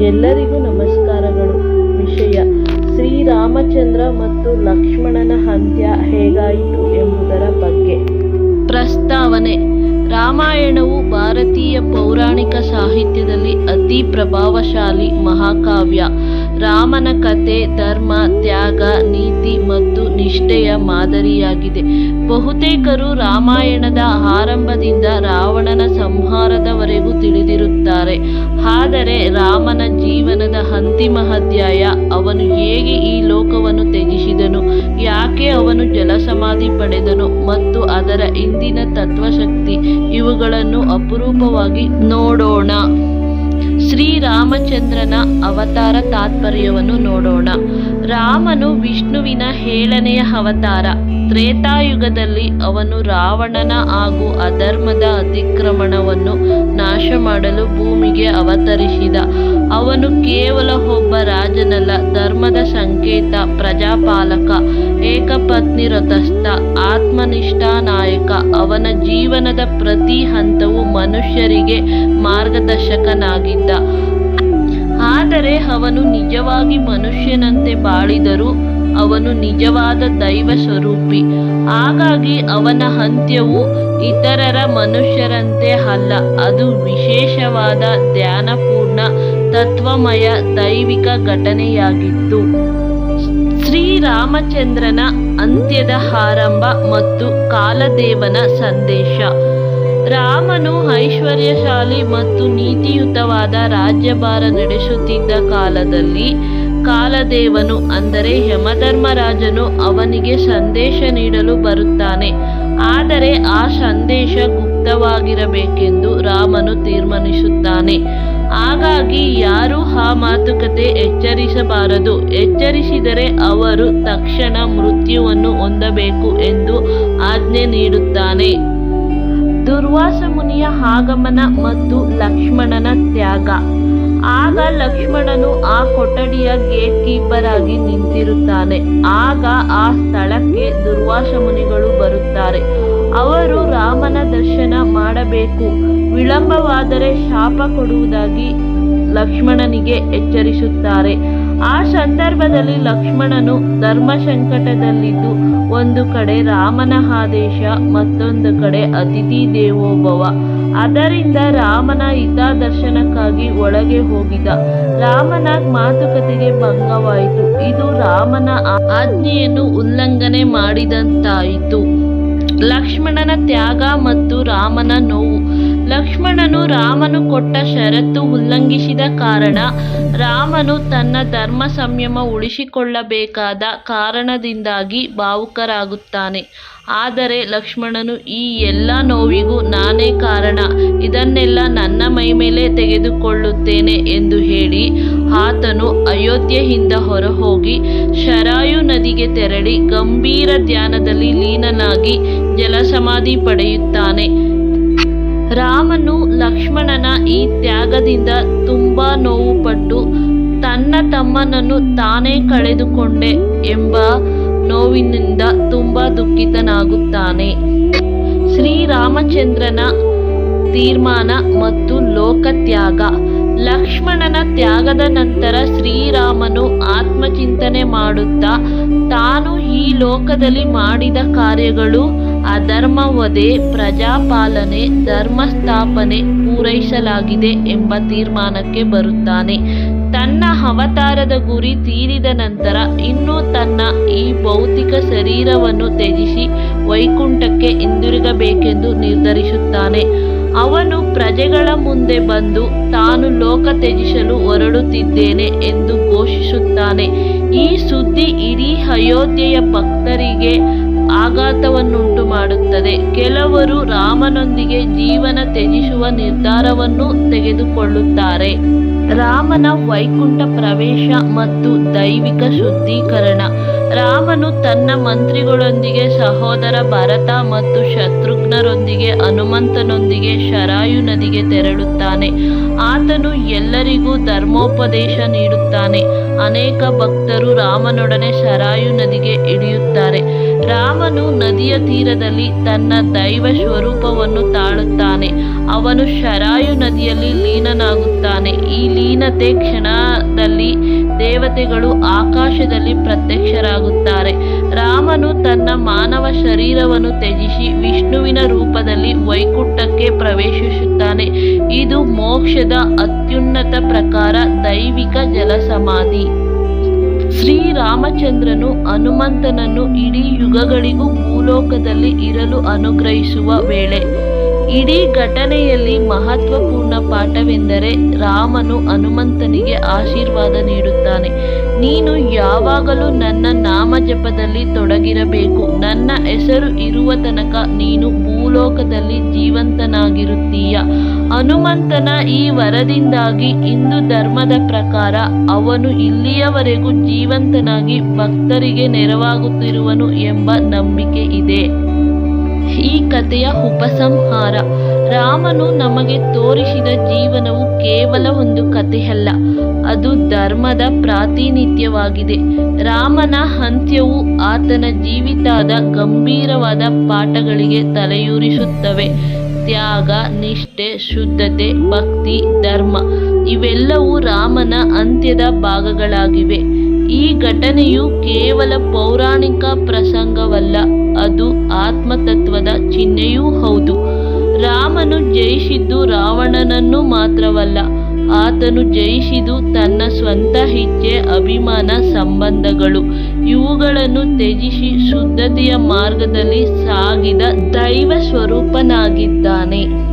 ಎಲ್ಲರಿಗೂ ನಮಸ್ಕಾರಗಳು. ವಿಷಯ, ಶ್ರೀರಾಮಚಂದ್ರ ಮತ್ತು ಲಕ್ಷ್ಮಣನ ಅಂತ್ಯ ಹೇಗಾಯಿತು ಎಂಬುದರ ಬಗ್ಗೆ. ಪ್ರಸ್ತಾವನೆ, ರಾಮಾಯಣವು ಭಾರತೀಯ ಪೌರಾಣಿಕ ಸಾಹಿತ್ಯದಲ್ಲಿ ಅತಿ ಪ್ರಭಾವಶಾಲಿ ಮಹಾಕಾವ್ಯ. ರಾಮನ ಕಥೆ ಧರ್ಮ, ತ್ಯಾಗ, ನೀತಿ ಮತ್ತು ನಿಷ್ಠೆಯ ಮಾದರಿಯಾಗಿದೆ. ಬಹುತೇಕರು ರಾಮಾಯಣದ ಆರಂಭದಿಂದ ರಾವಣನ ಸಂಹಾರದವರೆಗೂ ತಿಳಿದಿರುತ್ತಾರೆ ಆದರೆ ರಾಮನ ಜೀವನದ ಅಂತಿಮ ಅಧ್ಯಾಯ, ಅವನು ಹೇಗೆ ಈ ಲೋಕವನ್ನು ತ್ಯಜಿಸಿದನು? ಯಾಕೆ ಅವನು ಜಲಸಮಾಧಿ ಪಡೆದನು? ಮತ್ತು ಅದರ ಇಂದಿನ ತತ್ವಶಕ್ತಿ, ಇವುಗಳನ್ನು ಅಪರೂಪವಾಗಿ ನೋಡೋಣ. ಶ್ರೀರಾಮಚಂದ್ರನ ಅವತಾರ ತಾತ್ಪರ್ಯವನ್ನು ನೋಡೋಣ. ರಾಮನು ವಿಷ್ಣುವಿನ ಏಳನೆಯ ಅವತಾರ. ತ್ರೇತಾಯುಗದಲ್ಲಿ ಅವನು ರಾವಣನ ಹಾಗೂ ಅಧರ್ಮದ ಅತಿಕ್ರಮಣವನ್ನು ನಾಶ ಮಾಡಲು ಭೂಮಿಗೆ ಅವತರಿಸಿದ. ಅವನು ಕೇವಲ ಒಬ್ಬ ರಾಜನಲ್ಲ, ಧರ್ಮದ ಸಂಕೇತ, ಪ್ರಜಾಪಾಲಕ, ಏಕಪತ್ನಿ, ರಥಸ್ಥ, ಆತ್ಮನಿಷ್ಠಾ ನಾಯಕ. ಅವನ ಜೀವನದ ಪ್ರತಿ ಹಂತವು ಮನುಷ್ಯರಿಗೆ ಮಾರ್ಗದರ್ಶಕನಾಗಿದ್ದ. ಆದರೆ ಅವನು ನಿಜವಾಗಿ ಮನುಷ್ಯನಂತೆ ಬಾಳಿದರೂ ಅವನು ನಿಜವಾದ ದೈವ ಸ್ವರೂಪಿ ಹಾಗಾಗಿ ಅವನ ಅಂತ್ಯವು ಇತರರ ಮನುಷ್ಯರಂತೆ ಅಲ್ಲ, ಅದು ವಿಶೇಷವಾದ ಧ್ಯಾನಪೂರ್ಣ ತತ್ವಮಯ, ದೈವಿಕ ಘಟನೆಯಾಗಿತ್ತು. ಶ್ರೀರಾಮಚಂದ್ರನ ಅಂತ್ಯದ ಆರಂಭ ಮತ್ತು ಕಾಲದೇವನ ಸಂದೇಶ. ರಾಮನು ಐಶ್ವರ್ಯಶಾಲಿ ಮತ್ತು ನೀತಿಯುತವಾದ ರಾಜ್ಯಭಾರ ನಡೆಸುತ್ತಿದ್ದ ಕಾಲದಲ್ಲಿ ಕಾಲದೇವನು ಅಂದರೆ ಯಮಧರ್ಮರಾಜನು ಅವನಿಗೆ ಸಂದೇಶ ನೀಡಲು ಬರುತ್ತಾನೆ. ಆದರೆ ಆ ಸಂದೇಶ ಗುಪ್ತವಾಗಿರಬೇಕೆಂದು ರಾಮನು ತೀರ್ಮಾನಿಸುತ್ತಾನೆ. ಹಾಗಾಗಿ ಯಾರೂ ಆ ಮಾತುಕತೆ ಎಚ್ಚರಿಸಬಾರದು. ಎಚ್ಚರಿಸಿದರೆ ಅವರು ತಕ್ಷಣ ಮೃತ್ಯುವನ್ನು ಹೊಂದಬೇಕು ಎಂದು ಆಜ್ಞೆ ನೀಡುತ್ತಾನೆ. ದುರ್ವಾಸ ಮುನಿಯ ಆಗಮನ ಮತ್ತು ಲಕ್ಷ್ಮಣನ ತ್ಯಾಗ. ಆಗ ಲಕ್ಷ್ಮಣನು ಆ ಕೊಠಡಿಯ ಗೇಟ್ ಕೀಪರ್ ಆಗಿ ನಿಂತಿರುತ್ತಾನೆ. ಆಗ ಆ ಸ್ಥಳಕ್ಕೆ ದುರ್ವಾಸ ಮುನಿಗಳು ಬರುತ್ತಾರೆ. ಅವರು ರಾಮನ ದರ್ಶನ ಮಾಡಬೇಕು. ವಿಳಂಬವಾದರೆ ಶಾಪ ಕೊಡುವುದಾಗಿ ಲಕ್ಷ್ಮಣನಿಗೆ ಎಚ್ಚರಿಸುತ್ತಾರೆ. ಆ ಸಂದರ್ಭದಲ್ಲಿ ಲಕ್ಷ್ಮಣನು ಧರ್ಮ ಸಂಕಟದಲ್ಲಿದ್ದು ಒಂದು ಕಡೆ ರಾಮನ ಆದೇಶ, ಮತ್ತೊಂದು ಕಡೆ ಅತಿಥಿ ದೇವೋಭವ. ಅದರಿಂದ ರಾಮನ ಹಿತದರ್ಶನಕ್ಕಾಗಿ ಒಳಗೆ ಹೋಗಿದ ರಾಮನ ಮಾತುಕತೆಗೆ ಭಂಗವಾಯಿತು. ಇದು ರಾಮನ ಆಜ್ಞೆಯನ್ನು ಉಲ್ಲಂಘನೆ ಮಾಡಿದಂತಾಯಿತು. ಲಕ್ಷ್ಮಣನ ತ್ಯಾಗ ಮತ್ತು ರಾಮನ ನೋವು ಲಕ್ಷ್ಮಣನು ರಾಮನು ಕೊಟ್ಟ ಷರತ್ತು ಉಲ್ಲಂಘಿಸಿದ ಕಾರಣ ರಾಮನು ತನ್ನ ಧರ್ಮ ಸಂಯಮ ಉಳಿಸಿಕೊಳ್ಳಬೇಕಾದ ಕಾರಣದಿಂದಾಗಿ ಭಾವುಕರಾಗುತ್ತಾನೆ. ಆದರೆ ಲಕ್ಷ್ಮಣನು ಈ ಎಲ್ಲ ನೋವಿಗೂ ನಾನೇ ಕಾರಣ. ಇದನ್ನೆಲ್ಲ ನನ್ನ ಮೈಮೇಲೆ ತೆಗೆದುಕೊಳ್ಳುತ್ತೇನೆ ಎಂದು ಹೇಳಿ ಆತನು ಅಯೋಧ್ಯೆಯಿಂದ ಹೊರಹೋಗಿ ಶರಾಯು ನದಿಗೆ ತೆರಳಿ ಗಂಭೀರ ಧ್ಯಾನದಲ್ಲಿ ಲೀನನಾಗಿ ಜಲಸಮಾಧಿ ಪಡೆಯುತ್ತಾನೆ. ರಾಮನು ಲಕ್ಷ್ಮಣನ ಈ ತ್ಯಾಗದಿಂದ ತುಂಬಾ ನೋವುಪಟ್ಟು ತನ್ನ ತಮ್ಮನನ್ನು ತಾನೇ ಕಳೆದುಕೊಂಡೆ ಎಂಬ ನೋವಿನಿಂದ ತುಂಬಾ ದುಃಖಿತನಾಗುತ್ತಾನೆ. ಶ್ರೀರಾಮಚಂದ್ರನ ತೀರ್ಮಾನ ಮತ್ತು ಲೋಕತ್ಯಾಗ. ಲಕ್ಷ್ಮಣನ ತ್ಯಾಗದ ನಂತರ ಶ್ರೀರಾಮನು ಆತ್ಮಚಿಂತನೆ ಮಾಡುತ್ತಾ ತಾನು ಈ ಲೋಕದಲ್ಲಿ ಮಾಡಿದ ಕಾರ್ಯಗಳು ಅಧರ್ಮ ವಧೆ ಪ್ರಜಾಪಾಲನೆ, ಧರ್ಮಸ್ಥಾಪನೆ ಪೂರೈಸಲಾಗಿದೆ ಎಂಬ ತೀರ್ಮಾನಕ್ಕೆ ಬರುತ್ತಾನೆ. ತನ್ನ ಅವತಾರದ ಗುರಿ ತೀರಿದ ನಂತರ ಇನ್ನೂ ತನ್ನ ಈ ಭೌತಿಕ ಶರೀರವನ್ನು ತ್ಯಜಿಸಿ ವೈಕುಂಠಕ್ಕೆ ಹಿಂದಿರುಗಬೇಕೆಂದು ನಿರ್ಧರಿಸುತ್ತಾನೆ. ಅವನು ಪ್ರಜೆಗಳ ಮುಂದೆ ಬಂದು ತಾನು ಲೋಕ ತ್ಯಜಿಸಲು ಹೊರಡುತ್ತಿದ್ದೇನೆ ಎಂದು ಘೋಷಿಸುತ್ತಾನೆ. ಈ ಸುದ್ದಿ ಇಡೀ ಅಯೋಧ್ಯೆಯ ಭಕ್ತರಿಗೆ ಆಘಾತವನ್ನುಂಟು ಮಾಡುತ್ತದೆ ಕೆಲವರು ರಾಮನೊಂದಿಗೆ ಜೀವನ ತ್ಯಜಿಸುವ ನಿರ್ಧಾರವನ್ನು ತೆಗೆದುಕೊಳ್ಳುತ್ತಾರೆ. ರಾಮನ ವೈಕುಂಠ ಪ್ರವೇಶ ಮತ್ತು ದೈವಿಕ ಶುದ್ಧೀಕರಣ. ರಾಮನು ತನ್ನ ಮಂತ್ರಿಗಳೊಂದಿಗೆ, ಸಹೋದರ ಭರತ ಮತ್ತು ಶತ್ರುಘ್ನರೊಂದಿಗೆ, ಹನುಮಂತನೊಂದಿಗೆ ಶರಾಯು ನದಿಗೆ ತೆರಳುತ್ತಾನೆ. ಆತನು ಎಲ್ಲರಿಗೂ ಧರ್ಮೋಪದೇಶ ನೀಡುತ್ತಾನೆ. ಅನೇಕ ಭಕ್ತರು ರಾಮನೊಡನೆ ಶರಾಯು ನದಿಗೆ ಇಳಿಯುತ್ತಾರೆ. ರಾಮನು ನದಿಯ ತೀರದಲ್ಲಿ ತನ್ನ ದೈವ ಸ್ವರೂಪವನ್ನು ತಾಳುತ್ತಾನೆ. ಅವನು ಶರಾಯು ನದಿಯಲ್ಲಿ ಲೀನನಾಗುತ್ತಾನೆ. ಈ ಲೀನತೆ ಕ್ಷಣದಲ್ಲಿ ದೇವತೆಗಳು ಆಕಾಶದಲ್ಲಿ ಪ್ರತ್ಯಕ್ಷರಾಗುತ್ತಾರೆ. ರಾಮನು ತನ್ನ ಮಾನವ ಶರೀರವನ್ನು ತ್ಯಜಿಸಿ ವಿಷ್ಣುವಿನ ರೂಪದಲ್ಲಿ ವೈಕುಂಠಕ್ಕೆ ಪ್ರವೇಶಿಸುತ್ತಾನೆ. ಇದು ಮೋಕ್ಷದ ಅತ್ಯುನ್ನತ ಪ್ರಕಾರ ದೈವಿಕ ಜಲಸಮಾಧಿ. ಶ್ರೀರಾಮಚಂದ್ರನು ಹನುಮಂತನನ್ನು ಇಡೀ ಯುಗಗಳಿಗೂ ಭೂಲೋಕದಲ್ಲಿ ಇರಲು ಅನುಗ್ರಹಿಸುವ ವೇಳೆ, ಇಡೀ ಘಟನೆಯಲ್ಲಿ ಮಹತ್ವಪೂರ್ಣ ಪಾಠವೆಂದರೆ ರಾಮನು ಹನುಮಂತನಿಗೆ ಆಶೀರ್ವಾದ ನೀಡುತ್ತಾನೆ. ನೀನು ಯಾವಾಗಲೂ ನನ್ನ ನಾಮ ಜಪದಲ್ಲಿ ತೊಡಗಿರಬೇಕು. ನನ್ನ ಹೆಸರು ಇರುವ ತನಕ ನೀನು ಭೂಲೋಕದಲ್ಲಿ ಜೀವಂತನಾಗಿರುತ್ತೀಯ. ಹನುಮಂತನ ಈ ವರದಿಂದಾಗಿ ಹಿಂದೂ ಧರ್ಮದ ಪ್ರಕಾರ ಅವನು ಇಲ್ಲಿಯವರೆಗೂ ಜೀವಂತನಾಗಿ ಭಕ್ತರಿಗೆ ನೆರವಾಗುತ್ತಿರುವನು ಎಂಬ ನಂಬಿಕೆ ಇದೆ. ಈ ಕಥೆಯ ಉಪಸಂಹಾರ. ರಾಮನು ನಮಗೆ ತೋರಿಸಿದ ಜೀವನವು ಕೇವಲ ಒಂದು ಕಥೆಯಲ್ಲ. ಅದು ಧರ್ಮದ ಪ್ರಾತಿನಿಧ್ಯವಾಗಿದೆ. ರಾಮನ ಅಂತ್ಯವು ಆತನ ಜೀವಿತಾದ ಗಂಭೀರವಾದ ಪಾಠಗಳಿಗೆ ತಲೆಯೂರಿಸುತ್ತವೆ. ತ್ಯಾಗ, ನಿಷ್ಠೆ, ಶುದ್ಧತೆ, ಭಕ್ತಿ, ಧರ್ಮ ಇವೆಲ್ಲವೂ ರಾಮನ ಅಂತ್ಯದ ಭಾಗಗಳಾಗಿವೆ. ಈ ಘಟನೆಯು ಕೇವಲ ಪೌರಾಣಿಕ ಪ್ರಸಂಗವಲ್ಲ, ಅದು ಆತ್ಮತತ್ವದ ಚಿಹ್ನೆಯೂ ಹೌದು. ರಾಮನು ಜಯಿಸಿದ್ದು ರಾವಣನನ್ನು ಮಾತ್ರವಲ್ಲ ಆತನು ಜಯಿಸಿದು ತನ್ನ ಸ್ವಂತ ಇಚ್ಛೆ ಅಭಿಮಾನ ಸಂಬಂಧಗಳು. ಇವುಗಳನ್ನು ತ್ಯಜಿಸಿ ಶುದ್ಧತೆಯ ಮಾರ್ಗದಲ್ಲಿ ಸಾಗಿದ ದೈವ ಸ್ವರೂಪನಾಗಿದ್ದಾನೆ